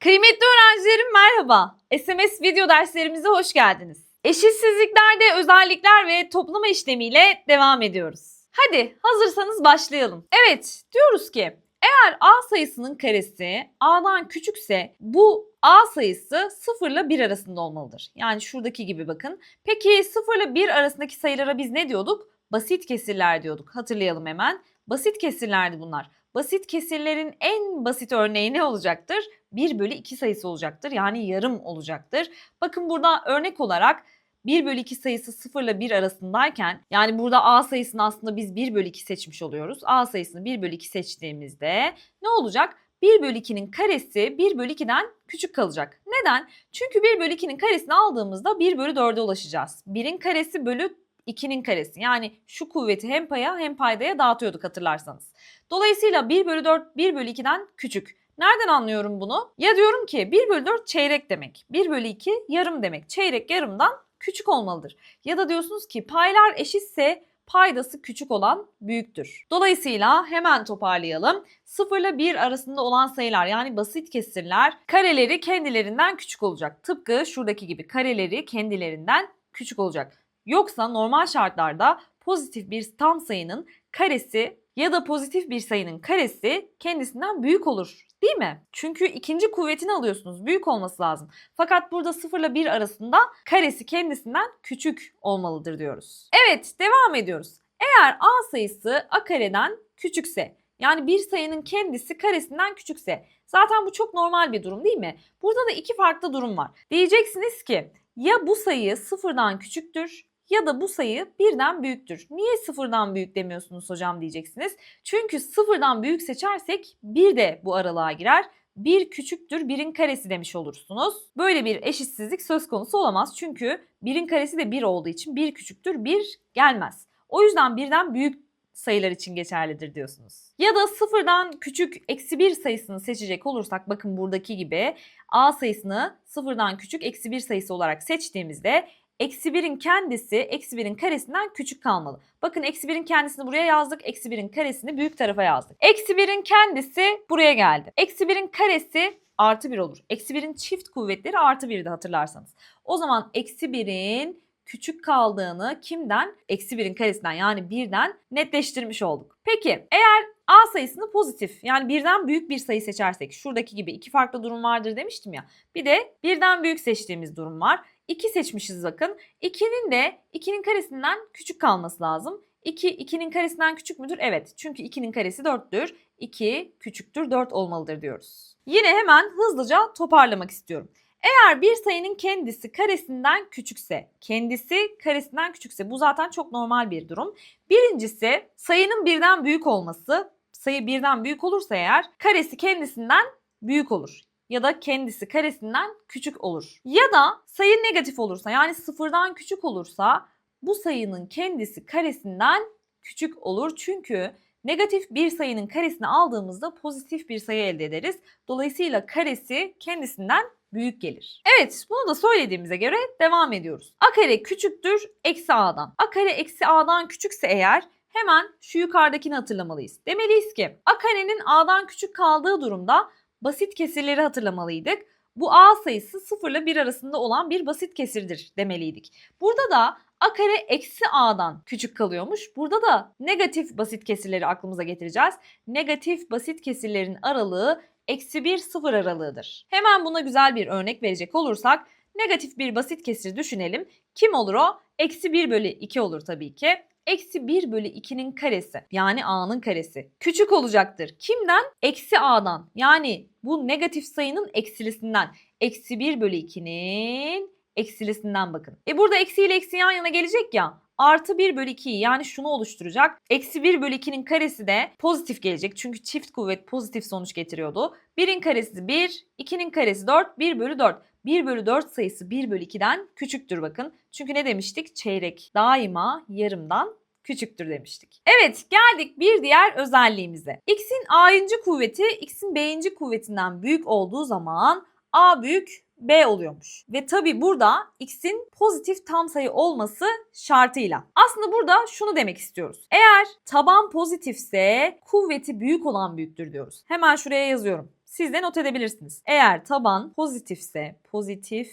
Kıymetli öğrencilerim merhaba. SMS video derslerimize hoş geldiniz. Eşitsizliklerde özellikler ve toplama işlemiyle devam ediyoruz. Hadi hazırsanız başlayalım. Evet diyoruz ki eğer a sayısının karesi a'dan küçükse bu a sayısı 0 ile 1 arasında olmalıdır. Yani şuradaki gibi bakın. Peki 0 ile 1 arasındaki sayılara biz ne diyorduk? Basit kesirler diyorduk. Hatırlayalım hemen. Basit kesirlerdi bunlar. Basit kesirlerin en basit örneği ne olacaktır? 1 bölü 2 sayısı olacaktır. Yani yarım olacaktır. Bakın burada örnek olarak 1 bölü 2 sayısı 0 ile 1 arasındayken yani burada A sayısını aslında biz 1 bölü 2 seçmiş oluyoruz. A sayısını 1 bölü 2 seçtiğimizde ne olacak? 1 bölü 2'nin karesi 1 bölü 2'den küçük kalacak. Neden? Çünkü 1 bölü 2'nin karesini aldığımızda 1 bölü 4'e ulaşacağız. 1'in karesi bölü 2'nin karesi. Yani şu kuvveti hem paya hem paydaya dağıtıyorduk hatırlarsanız. Dolayısıyla 1 bölü 4 1 bölü 2'den küçük. Nereden anlıyorum bunu? Ya diyorum ki 1 bölü 4 çeyrek demek. 1 bölü 2 yarım demek. Çeyrek yarımdan küçük olmalıdır. Ya da diyorsunuz ki paylar eşitse paydası küçük olan büyüktür. Dolayısıyla hemen toparlayalım. 0 ile 1 arasında olan sayılar yani basit kesirler kareleri kendilerinden küçük olacak. Tıpkı şuradaki gibi kareleri kendilerinden küçük olacak. Yoksa normal şartlarda pozitif bir tam sayının karesi ya da pozitif bir sayının karesi kendisinden büyük olur. Değil mi? Çünkü ikinci kuvvetini alıyorsunuz. Büyük olması lazım. Fakat burada 0 ile 1 arasında karesi kendisinden küçük olmalıdır diyoruz. Evet devam ediyoruz. Eğer a sayısı a kareden küçükse yani bir sayının kendisi karesinden küçükse zaten bu çok normal bir durum değil mi? Burada da iki farklı durum var. Diyeceksiniz ki ya bu sayı sıfırdan küçüktür ya da bu sayı birden büyüktür. Niye sıfırdan büyük demiyorsunuz hocam diyeceksiniz. Çünkü sıfırdan büyük seçersek bir de bu aralığa girer. 1 küçüktür 1'in karesi demiş olursunuz. Böyle bir eşitsizlik söz konusu olamaz. Çünkü 1'in karesi de 1 olduğu için 1 küçüktür 1 gelmez. O yüzden birden büyük sayılar için geçerlidir diyorsunuz. Ya da sıfırdan küçük eksi 1 sayısını seçecek olursak bakın buradaki gibi a sayısını sıfırdan küçük eksi 1 sayısı olarak seçtiğimizde eksi 1'in kendisi eksi 1'in karesinden küçük kalmalı. Bakın eksi 1'in kendisini buraya yazdık. Eksi 1'in karesini büyük tarafa yazdık. Eksi 1'in kendisi buraya geldi. Eksi 1'in karesi artı 1 olur. Eksi 1'in çift kuvvetleri artı 1'di hatırlarsanız. O zaman eksi 1'in küçük kaldığını kimden? Eksi 1'in karesinden yani 1'den netleştirmiş olduk. Peki eğer A sayısını pozitif yani birden büyük bir sayı seçersek şuradaki gibi iki farklı durum vardır demiştim ya. Bir de birden büyük seçtiğimiz durum var. 2 seçmişiz bakın. 2'nin de 2'nin karesinden küçük kalması lazım. 2 2'nin karesinden küçük müdür? Evet. Çünkü 2'nin karesi 4'tür. 2 küçüktür 4 olmalıdır diyoruz. Yine hemen hızlıca toparlamak istiyorum. Eğer bir sayının kendisi karesinden küçükse, kendisi karesinden küçükse bu zaten çok normal bir durum. Birincisi sayının birden büyük olması. Sayı birden büyük olursa eğer karesi kendisinden büyük olur ya da kendisi karesinden küçük olur. Ya da sayı negatif olursa yani sıfırdan küçük olursa bu sayının kendisi karesinden küçük olur. Çünkü negatif bir sayının karesini aldığımızda pozitif bir sayı elde ederiz. Dolayısıyla karesi kendisinden büyük gelir. Evet bunu da söylediğimize göre devam ediyoruz. A kare küçüktür eksi a'dan. A kare eksi a'dan küçükse eğer hemen şu yukarıdakini hatırlamalıyız. Demeliyiz ki a karenin a'dan küçük kaldığı durumda basit kesirleri hatırlamalıydık. Bu a sayısı 0 ile 1 arasında olan bir basit kesirdir demeliydik. Burada da a kare eksi a'dan küçük kalıyormuş. Burada da negatif basit kesirleri aklımıza getireceğiz. Negatif basit kesirlerin aralığı eksi 1 0 aralığıdır. Hemen buna güzel bir örnek verecek olursak negatif bir basit kesir düşünelim. Kim olur o? Eksi 1 bölü 2 olur tabii ki. Eksi 1 bölü 2'nin karesi yani a'nın karesi küçük olacaktır. Kimden? Eksi a'dan yani bu negatif sayının eksilisinden. Eksi 1 bölü 2'nin eksilisinden bakın. E burada eksi ile eksi yan yana gelecek ya. Artı 1 bölü 2'yi yani şunu oluşturacak. Eksi 1 bölü 2'nin karesi de pozitif gelecek. Çünkü çift kuvvet pozitif sonuç getiriyordu. 1'in karesi 1, 2'nin karesi 4, 1 bölü 4. 1 bölü 4 sayısı 1 bölü 2'den küçüktür bakın. Çünkü ne demiştik? Çeyrek daima yarımdan küçüktür demiştik. Evet geldik bir diğer özelliğimize. X'in A'yıncı kuvveti X'in B'yinci kuvvetinden büyük olduğu zaman A büyük B oluyormuş. Ve tabi burada x'in pozitif tam sayı olması şartıyla. Aslında burada şunu demek istiyoruz. Eğer taban pozitifse kuvveti büyük olan büyüktür diyoruz. Hemen şuraya yazıyorum. Siz de not edebilirsiniz. Eğer taban pozitifse, pozitif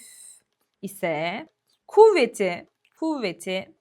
ise kuvveti kuvveti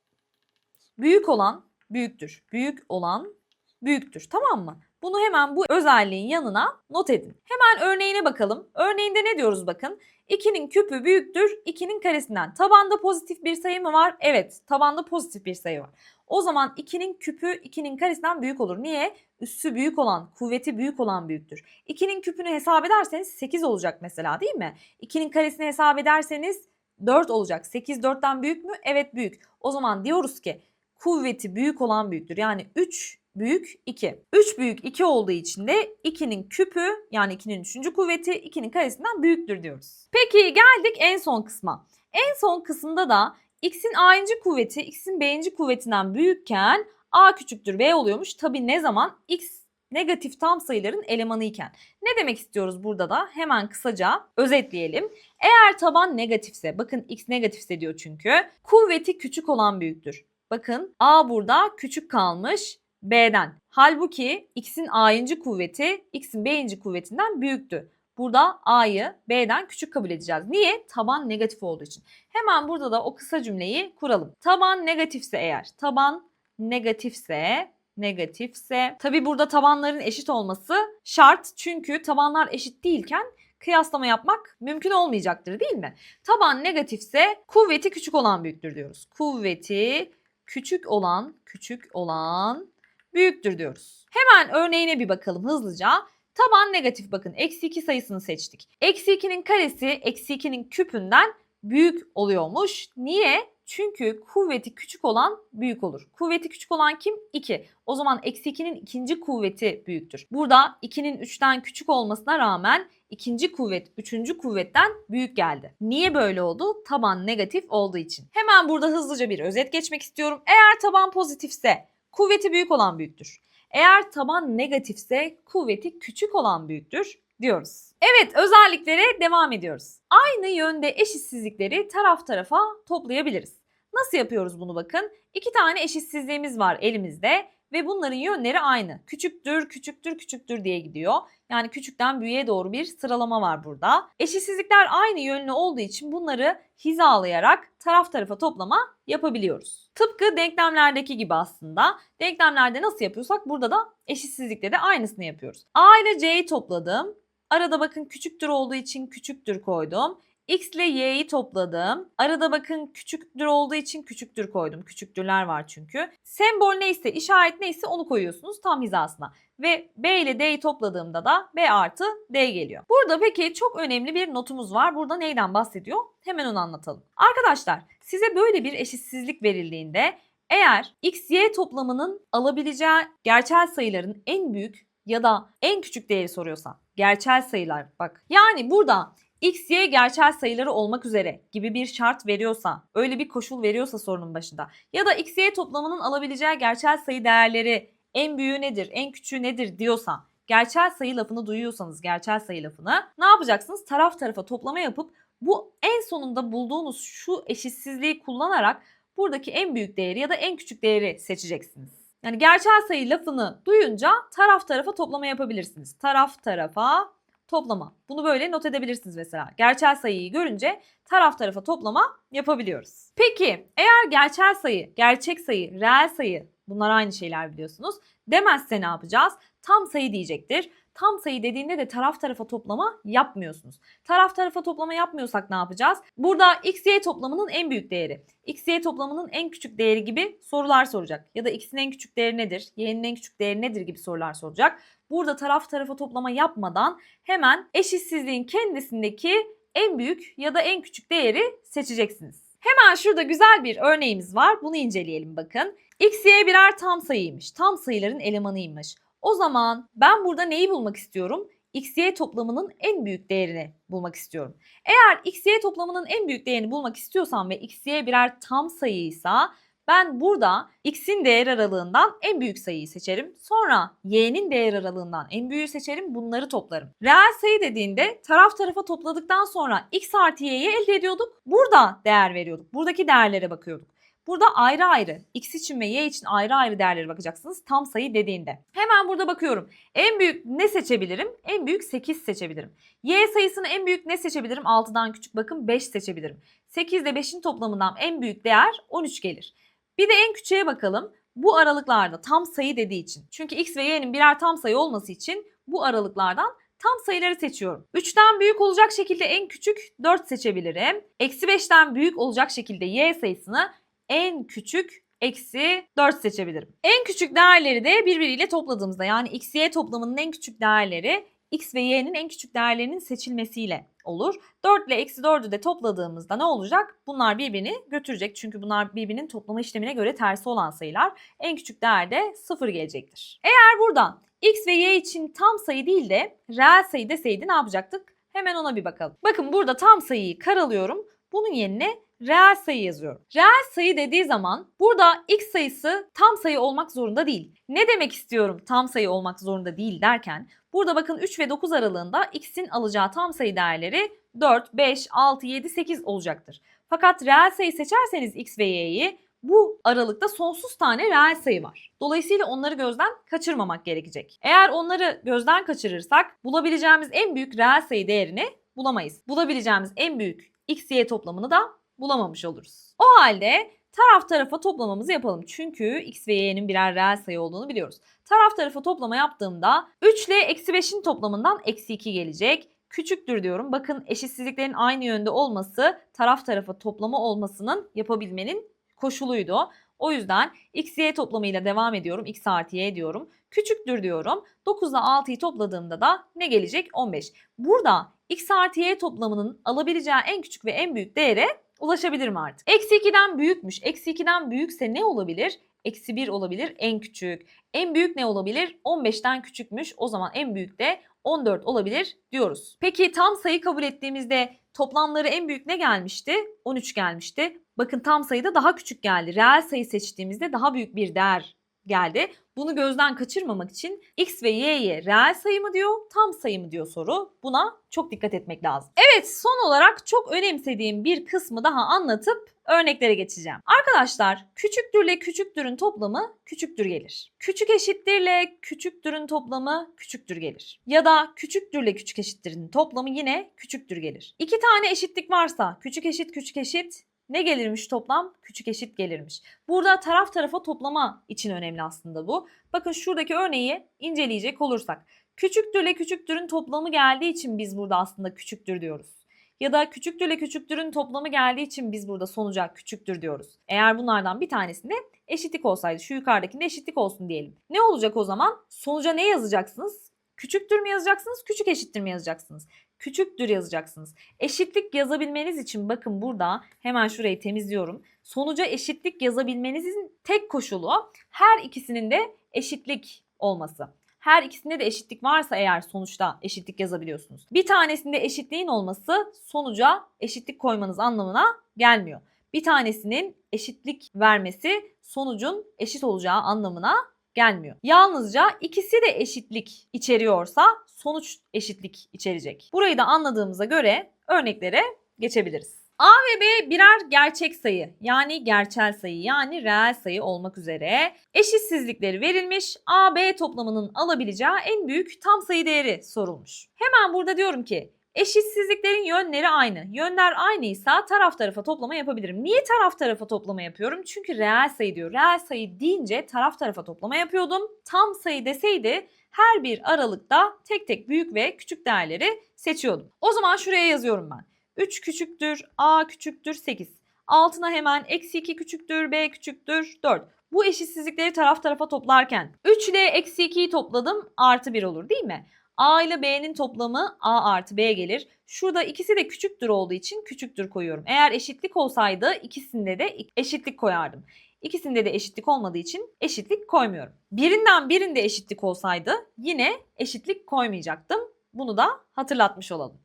büyük olan büyüktür. Büyük olan büyüktür. Tamam mı? Bunu hemen bu özelliğin yanına not edin. Hemen örneğine bakalım. Örneğinde ne diyoruz bakın? 2'nin küpü büyüktür 2'nin karesinden. Tabanda pozitif bir sayı mı var? Evet, tabanda pozitif bir sayı var. O zaman 2'nin küpü 2'nin karesinden büyük olur. Niye? Üssü büyük olan, kuvveti büyük olan büyüktür. 2'nin küpünü hesap ederseniz 8 olacak mesela değil mi? 2'nin karesini hesap ederseniz 4 olacak. 8 4'ten büyük mü? Evet büyük. O zaman diyoruz ki kuvveti büyük olan büyüktür. Yani 3 büyük 2. 3 büyük 2 olduğu için de 2'nin küpü yani 2'nin 3. kuvveti 2'nin karesinden büyüktür diyoruz. Peki geldik en son kısma. En son kısımda da x'in a'ncı kuvveti x'in b'inci kuvvetinden büyükken a küçüktür b oluyormuş. Tabi ne zaman x negatif tam sayıların elemanı iken. Ne demek istiyoruz burada da? Hemen kısaca özetleyelim. Eğer taban negatifse, bakın x negatifse diyor çünkü, kuvveti küçük olan büyüktür. Bakın a burada küçük kalmış b'den. Halbuki x'in a'yıncı kuvveti x'in b'inci kuvvetinden büyüktü. Burada a'yı b'den küçük kabul edeceğiz. Niye? Taban negatif olduğu için. Hemen burada da o kısa cümleyi kuralım. Taban negatifse eğer, taban negatifse negatifse tabi burada tabanların eşit olması şart çünkü tabanlar eşit değilken kıyaslama yapmak mümkün olmayacaktır değil mi? Taban negatifse kuvveti küçük olan büyüktür diyoruz. Kuvveti küçük olan küçük olan büyüktür diyoruz. Hemen örneğine bir bakalım hızlıca. Taban negatif bakın eksi 2 sayısını seçtik. Eksi 2'nin karesi eksi 2'nin küpünden büyük oluyormuş. Niye? Çünkü kuvveti küçük olan büyük olur. Kuvveti küçük olan kim? 2. O zaman eksi 2'nin ikinci kuvveti büyüktür. Burada 2'nin 3'ten küçük olmasına rağmen ikinci kuvvet üçüncü kuvvetten büyük geldi. Niye böyle oldu? Taban negatif olduğu için. Hemen burada hızlıca bir özet geçmek istiyorum. Eğer taban pozitifse kuvveti büyük olan büyüktür. Eğer taban negatifse kuvveti küçük olan büyüktür diyoruz. Evet özelliklere devam ediyoruz. Aynı yönde eşitsizlikleri taraf tarafa toplayabiliriz. Nasıl yapıyoruz bunu bakın. İki tane eşitsizliğimiz var elimizde ve bunların yönleri aynı. Küçüktür, küçüktür, küçüktür diye gidiyor. Yani küçükten büyüğe doğru bir sıralama var burada. Eşitsizlikler aynı yönlü olduğu için bunları hizalayarak taraf tarafa toplama yapabiliyoruz. Tıpkı denklemlerdeki gibi aslında. Denklemlerde nasıl yapıyorsak burada da eşitsizlikte de aynısını yapıyoruz. A ile C'yi topladım. Arada bakın küçüktür olduğu için küçüktür koydum. X ile Y'yi topladım. Arada bakın küçüktür olduğu için küçüktür koydum. Küçüktürler var çünkü. Sembol neyse, işaret neyse onu koyuyorsunuz tam hizasına. Ve B ile D'yi topladığımda da B artı D geliyor. Burada peki çok önemli bir notumuz var. Burada neyden bahsediyor? Hemen onu anlatalım. Arkadaşlar size böyle bir eşitsizlik verildiğinde eğer x, y toplamının alabileceği gerçel sayıların en büyük ya da en küçük değeri soruyorsa gerçel sayılar bak. Yani burada x, y gerçel sayıları olmak üzere gibi bir şart veriyorsa, öyle bir koşul veriyorsa sorunun başında ya da x, y toplamının alabileceği gerçel sayı değerleri en büyüğü nedir, en küçüğü nedir diyorsa, gerçel sayı lafını duyuyorsanız gerçel sayı lafını ne yapacaksınız? Taraf tarafa toplama yapıp bu en sonunda bulduğunuz şu eşitsizliği kullanarak buradaki en büyük değeri ya da en küçük değeri seçeceksiniz. Yani gerçel sayı lafını duyunca taraf tarafa toplama yapabilirsiniz. Taraf tarafa toplama. Bunu böyle not edebilirsiniz mesela. Gerçel sayıyı görünce taraf tarafa toplama yapabiliyoruz. Peki eğer gerçel sayı, gerçek sayı, reel sayı bunlar aynı şeyler biliyorsunuz. Demezse ne yapacağız? Tam sayı diyecektir. Tam sayı dediğinde de taraf tarafa toplama yapmıyorsunuz. Taraf tarafa toplama yapmıyorsak ne yapacağız? Burada x, y toplamının en büyük değeri, x, y toplamının en küçük değeri gibi sorular soracak. Ya da x'in en küçük değeri nedir, y'nin en küçük değeri nedir gibi sorular soracak. Burada taraf tarafa toplama yapmadan hemen eşitsizliğin kendisindeki en büyük ya da en küçük değeri seçeceksiniz. Hemen şurada güzel bir örneğimiz var. Bunu inceleyelim bakın. X, Y birer tam sayıymış. Tam sayıların elemanıymış. O zaman ben burada neyi bulmak istiyorum? X, Y toplamının en büyük değerini bulmak istiyorum. Eğer X, Y toplamının en büyük değerini bulmak istiyorsam ve X, Y birer tam sayıysa Ben burada x'in değer aralığından en büyük sayıyı seçerim. Sonra y'nin değer aralığından en büyüğü seçerim. Bunları toplarım. Reel sayı dediğinde taraf tarafa topladıktan sonra x artı y'yi elde ediyorduk. Burada değer veriyorduk. Buradaki değerlere bakıyorduk. Burada ayrı ayrı x için ve y için ayrı ayrı değerlere bakacaksınız tam sayı dediğinde. Hemen burada bakıyorum. En büyük ne seçebilirim? En büyük 8 seçebilirim. Y sayısını en büyük ne seçebilirim? 6'dan küçük bakın 5 seçebilirim. 8 ile 5'in toplamından en büyük değer 13 gelir. Bir de en küçüğe bakalım. Bu aralıklarda tam sayı dediği için. Çünkü x ve y'nin birer tam sayı olması için bu aralıklardan tam sayıları seçiyorum. 3'ten büyük olacak şekilde en küçük 4 seçebilirim. Eksi 5'ten büyük olacak şekilde y sayısını en küçük eksi 4 seçebilirim. En küçük değerleri de birbiriyle topladığımızda yani x, y toplamının en küçük değerleri x ve y'nin en küçük değerlerinin seçilmesiyle olur. 4 ile eksi 4'ü de topladığımızda ne olacak? Bunlar birbirini götürecek. Çünkü bunlar birbirinin toplama işlemine göre tersi olan sayılar. En küçük değer de 0 gelecektir. Eğer buradan x ve y için tam sayı değil de reel sayı deseydi ne yapacaktık? Hemen ona bir bakalım. Bakın burada tam sayıyı karalıyorum. Bunun yerine reel sayı yazıyorum. Reel sayı dediği zaman burada x sayısı tam sayı olmak zorunda değil. Ne demek istiyorum tam sayı olmak zorunda değil derken burada bakın 3 ve 9 aralığında x'in alacağı tam sayı değerleri 4, 5, 6, 7, 8 olacaktır. Fakat reel sayı seçerseniz x ve y'yi bu aralıkta sonsuz tane reel sayı var. Dolayısıyla onları gözden kaçırmamak gerekecek. Eğer onları gözden kaçırırsak bulabileceğimiz en büyük reel sayı değerini bulamayız. Bulabileceğimiz en büyük x, y toplamını da bulamamış oluruz. O halde taraf tarafa toplamamızı yapalım. Çünkü x ve y'nin birer reel sayı olduğunu biliyoruz. Taraf tarafa toplama yaptığımda 3 ile eksi 5'in toplamından eksi 2 gelecek. Küçüktür diyorum. Bakın eşitsizliklerin aynı yönde olması taraf tarafa toplama olmasının yapabilmenin koşuluydu. O yüzden x, y toplamıyla devam ediyorum. x artı y diyorum. Küçüktür diyorum. 9 ile 6'yı topladığımda da ne gelecek? 15. Burada x artı y toplamının alabileceği en küçük ve en büyük değere ulaşabilirim artık. Eksi 2'den büyükmüş. Eksi 2'den büyükse ne olabilir? Eksi 1 olabilir en küçük. En büyük ne olabilir? 15'ten küçükmüş. O zaman en büyük de 14 olabilir diyoruz. Peki tam sayı kabul ettiğimizde toplamları en büyük ne gelmişti? 13 gelmişti. Bakın tam sayıda daha küçük geldi. Reel sayı seçtiğimizde daha büyük bir değer geldi. Bunu gözden kaçırmamak için x ve y'ye reel sayı mı diyor, tam sayı mı diyor soru. Buna çok dikkat etmek lazım. Evet son olarak çok önemsediğim bir kısmı daha anlatıp örneklere geçeceğim. Arkadaşlar küçüktürle küçüktürün toplamı küçüktür gelir. Küçük eşittirle küçüktürün toplamı küçüktür gelir. Ya da küçüktürle küçük eşittirin toplamı yine küçüktür gelir. İki tane eşitlik varsa küçük eşit küçük eşit ne gelirmiş toplam? Küçük eşit gelirmiş. Burada taraf tarafa toplama için önemli aslında bu. Bakın şuradaki örneği inceleyecek olursak. Küçüktürle küçüktürün toplamı geldiği için biz burada aslında küçüktür diyoruz. Ya da küçüktürle küçüktürün toplamı geldiği için biz burada sonuca küçüktür diyoruz. Eğer bunlardan bir tanesinde eşitlik olsaydı şu yukarıdakinde eşitlik olsun diyelim. Ne olacak o zaman? Sonuca ne yazacaksınız? Küçüktür mü yazacaksınız, küçük eşittir mi yazacaksınız? Küçüktür yazacaksınız. Eşitlik yazabilmeniz için bakın burada hemen şurayı temizliyorum. Sonuca eşitlik yazabilmenizin tek koşulu her ikisinin de eşitlik olması. Her ikisinde de eşitlik varsa eğer sonuçta eşitlik yazabiliyorsunuz. Bir tanesinde eşitliğin olması sonuca eşitlik koymanız anlamına gelmiyor. Bir tanesinin eşitlik vermesi sonucun eşit olacağı anlamına gelmiyor. Yalnızca ikisi de eşitlik içeriyorsa sonuç eşitlik içerecek. Burayı da anladığımıza göre örneklere geçebiliriz. A ve B birer gerçek sayı yani gerçel sayı yani reel sayı olmak üzere eşitsizlikleri verilmiş A, B toplamının alabileceği en büyük tam sayı değeri sorulmuş. Hemen burada diyorum ki Eşitsizliklerin yönleri aynı. Yönler aynıysa taraf tarafa toplama yapabilirim. Niye taraf tarafa toplama yapıyorum? Çünkü reel sayı diyor. Reel sayı deyince taraf tarafa toplama yapıyordum. Tam sayı deseydi her bir aralıkta tek tek büyük ve küçük değerleri seçiyordum. O zaman şuraya yazıyorum ben. 3 küçüktür, A küçüktür 8. Altına hemen eksi 2 küçüktür, B küçüktür 4. Bu eşitsizlikleri taraf tarafa toplarken 3 ile eksi 2'yi topladım artı 1 olur değil mi? A ile B'nin toplamı A artı B gelir. Şurada ikisi de küçüktür olduğu için küçüktür koyuyorum. Eğer eşitlik olsaydı ikisinde de eşitlik koyardım. İkisinde de eşitlik olmadığı için eşitlik koymuyorum. Birinden birinde eşitlik olsaydı yine eşitlik koymayacaktım. Bunu da hatırlatmış olalım.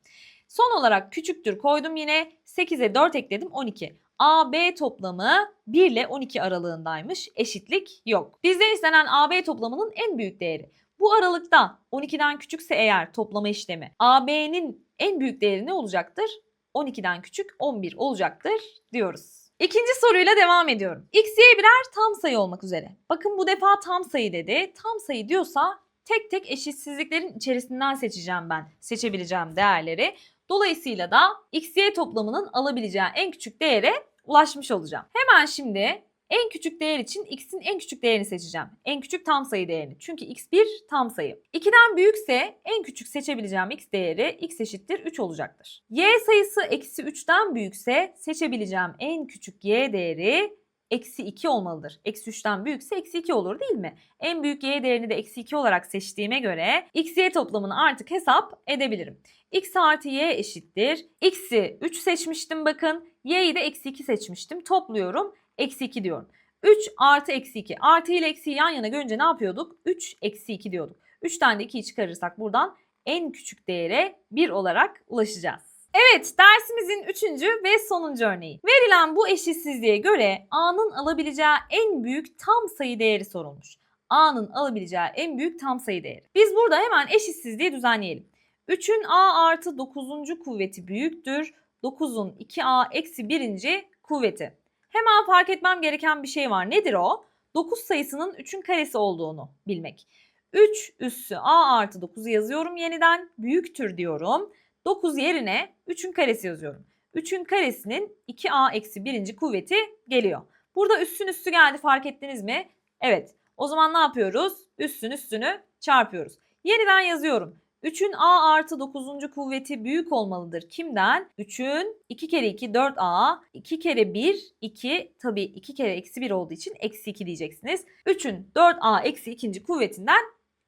Son olarak küçüktür koydum yine 8'e 4 ekledim 12. AB toplamı 1 ile 12 aralığındaymış. Eşitlik yok. Bizden istenen AB toplamının en büyük değeri. Bu aralıkta 12'den küçükse eğer toplama işlemi AB'nin en büyük değeri ne olacaktır? 12'den küçük 11 olacaktır diyoruz. İkinci soruyla devam ediyorum. X, Y birer tam sayı olmak üzere. Bakın bu defa tam sayı dedi. Tam sayı diyorsa tek tek eşitsizliklerin içerisinden seçeceğim ben. Seçebileceğim değerleri. Dolayısıyla da X, Y toplamının alabileceği en küçük değere ulaşmış olacağım. Hemen şimdi en küçük değer için x'in en küçük değerini seçeceğim. En küçük tam sayı değerini. Çünkü x bir tam sayı. 2'den büyükse en küçük seçebileceğim x değeri x eşittir 3 olacaktır. y sayısı eksi 3'ten büyükse seçebileceğim en küçük y değeri eksi 2 olmalıdır. Eksi 3'ten büyükse eksi 2 olur değil mi? En büyük y değerini de eksi 2 olarak seçtiğime göre x y toplamını artık hesap edebilirim. x artı y eşittir. x'i 3 seçmiştim bakın. y'yi de eksi 2 seçmiştim. Topluyorum eksi 2 diyorum. 3 artı eksi 2. Artı ile eksiyi yan yana görünce ne yapıyorduk? 3 eksi 2 diyorduk. 3 tane de 2'yi çıkarırsak buradan en küçük değere 1 olarak ulaşacağız. Evet dersimizin üçüncü ve sonuncu örneği. Verilen bu eşitsizliğe göre A'nın alabileceği en büyük tam sayı değeri sorulmuş. A'nın alabileceği en büyük tam sayı değeri. Biz burada hemen eşitsizliği düzenleyelim. 3'ün A artı 9. kuvveti büyüktür. 9'un 2A eksi 1. kuvveti. Hemen fark etmem gereken bir şey var. Nedir o? 9 sayısının 3'ün karesi olduğunu bilmek. 3 üssü a artı 9'u yazıyorum yeniden. Büyüktür diyorum. 9 yerine 3'ün karesi yazıyorum. 3'ün karesinin 2a eksi 1. kuvveti geliyor. Burada üssün üssü geldi fark ettiniz mi? Evet. O zaman ne yapıyoruz? Üssün üstünü çarpıyoruz. Yeniden yazıyorum. 3'ün a artı 9. kuvveti büyük olmalıdır. Kimden? 3'ün 2 kere 2 4a, 2 kere 1 2 tabii 2 kere eksi 1 olduğu için eksi 2 diyeceksiniz. 3'ün 4a eksi 2. kuvvetinden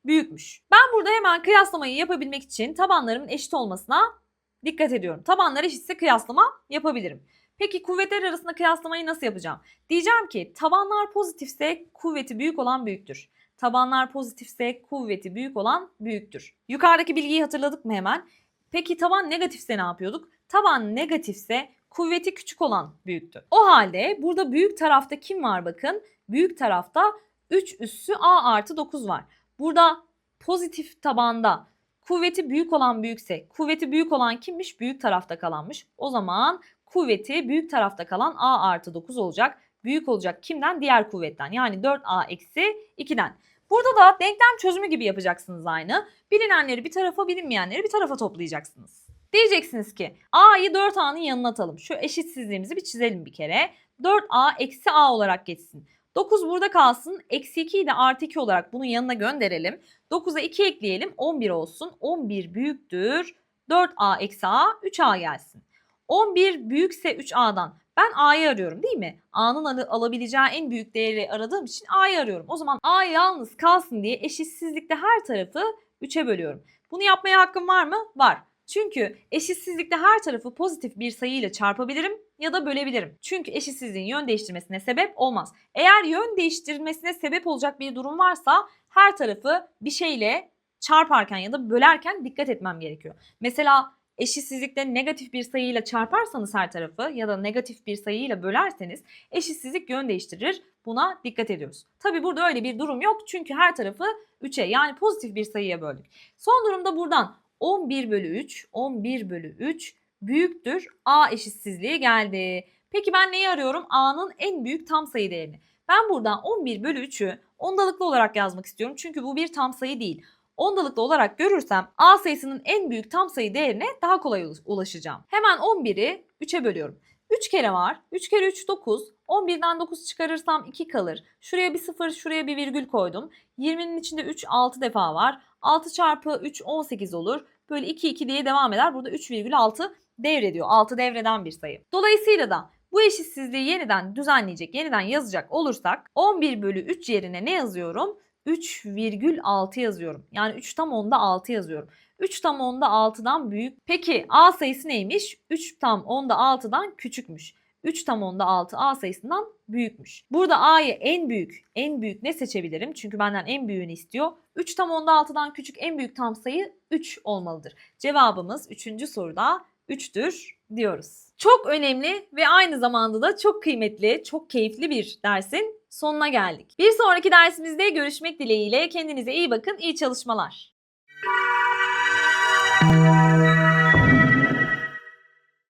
büyükmüş. Ben burada hemen kıyaslamayı yapabilmek için tabanlarımın eşit olmasına dikkat ediyorum. Tabanlar eşitse kıyaslama yapabilirim. Peki kuvvetler arasında kıyaslamayı nasıl yapacağım? Diyeceğim ki tabanlar pozitifse kuvveti büyük olan büyüktür. Tabanlar pozitifse kuvveti büyük olan büyüktür. Yukarıdaki bilgiyi hatırladık mı hemen? Peki taban negatifse ne yapıyorduk? Taban negatifse kuvveti küçük olan büyüktü. O halde burada büyük tarafta kim var bakın? Büyük tarafta 3 üssü a artı 9 var. Burada pozitif tabanda kuvveti büyük olan büyükse kuvveti büyük olan kimmiş? Büyük tarafta kalanmış. O zaman kuvveti büyük tarafta kalan a artı 9 olacak. Büyük olacak kimden? Diğer kuvvetten yani 4a eksi 2'den. Burada da denklem çözümü gibi yapacaksınız aynı. Bilinenleri bir tarafa bilinmeyenleri bir tarafa toplayacaksınız. Diyeceksiniz ki a'yı 4a'nın yanına atalım. Şu eşitsizliğimizi bir çizelim bir kere. 4a eksi a olarak geçsin. 9 burada kalsın. Eksi 2'yi de artı 2 olarak bunun yanına gönderelim. 9'a 2 ekleyelim 11 olsun. 11 büyüktür. 4a eksi a 3a gelsin. 11 büyükse 3a'dan ben a'yı arıyorum değil mi? A'nın al- alabileceği en büyük değeri aradığım için a'yı arıyorum. O zaman a yalnız kalsın diye eşitsizlikte her tarafı 3'e bölüyorum. Bunu yapmaya hakkım var mı? Var. Çünkü eşitsizlikte her tarafı pozitif bir sayıyla çarpabilirim ya da bölebilirim. Çünkü eşitsizliğin yön değiştirmesine sebep olmaz. Eğer yön değiştirmesine sebep olacak bir durum varsa her tarafı bir şeyle çarparken ya da bölerken dikkat etmem gerekiyor. Mesela eşitsizlikte negatif bir sayıyla çarparsanız her tarafı ya da negatif bir sayıyla bölerseniz eşitsizlik yön değiştirir. Buna dikkat ediyoruz. Tabi burada öyle bir durum yok çünkü her tarafı 3'e yani pozitif bir sayıya böldük. Son durumda buradan 11 bölü 3, 11 bölü 3 büyüktür A eşitsizliği geldi. Peki ben neyi arıyorum? A'nın en büyük tam sayı değerini. Ben buradan 11 bölü 3'ü ondalıklı olarak yazmak istiyorum. Çünkü bu bir tam sayı değil. Ondalıklı olarak görürsem A sayısının en büyük tam sayı değerine daha kolay ulaş- ulaşacağım. Hemen 11'i 3'e bölüyorum. 3 kere var. 3 kere 3 9. 11'den 9 çıkarırsam 2 kalır. Şuraya bir 0, şuraya bir virgül koydum. 20'nin içinde 3 6 defa var. 6 çarpı 3 18 olur. Böyle 2 2 diye devam eder. Burada 3,6 devrediyor. 6 devreden bir sayı. Dolayısıyla da bu eşitsizliği yeniden düzenleyecek, yeniden yazacak olursak 11 bölü 3 yerine ne yazıyorum? 3,6 yazıyorum. Yani 3 tam onda 6 yazıyorum. 3 tam onda 6'dan büyük. Peki A sayısı neymiş? 3 tam onda 6'dan küçükmüş. 3 tam onda 6 A sayısından büyükmüş. Burada A'yı en büyük, en büyük ne seçebilirim? Çünkü benden en büyüğünü istiyor. 3 tam onda 6'dan küçük en büyük tam sayı 3 olmalıdır. Cevabımız 3. soruda 3'tür diyoruz. Çok önemli ve aynı zamanda da çok kıymetli, çok keyifli bir dersin sonuna geldik. Bir sonraki dersimizde görüşmek dileğiyle kendinize iyi bakın, iyi çalışmalar.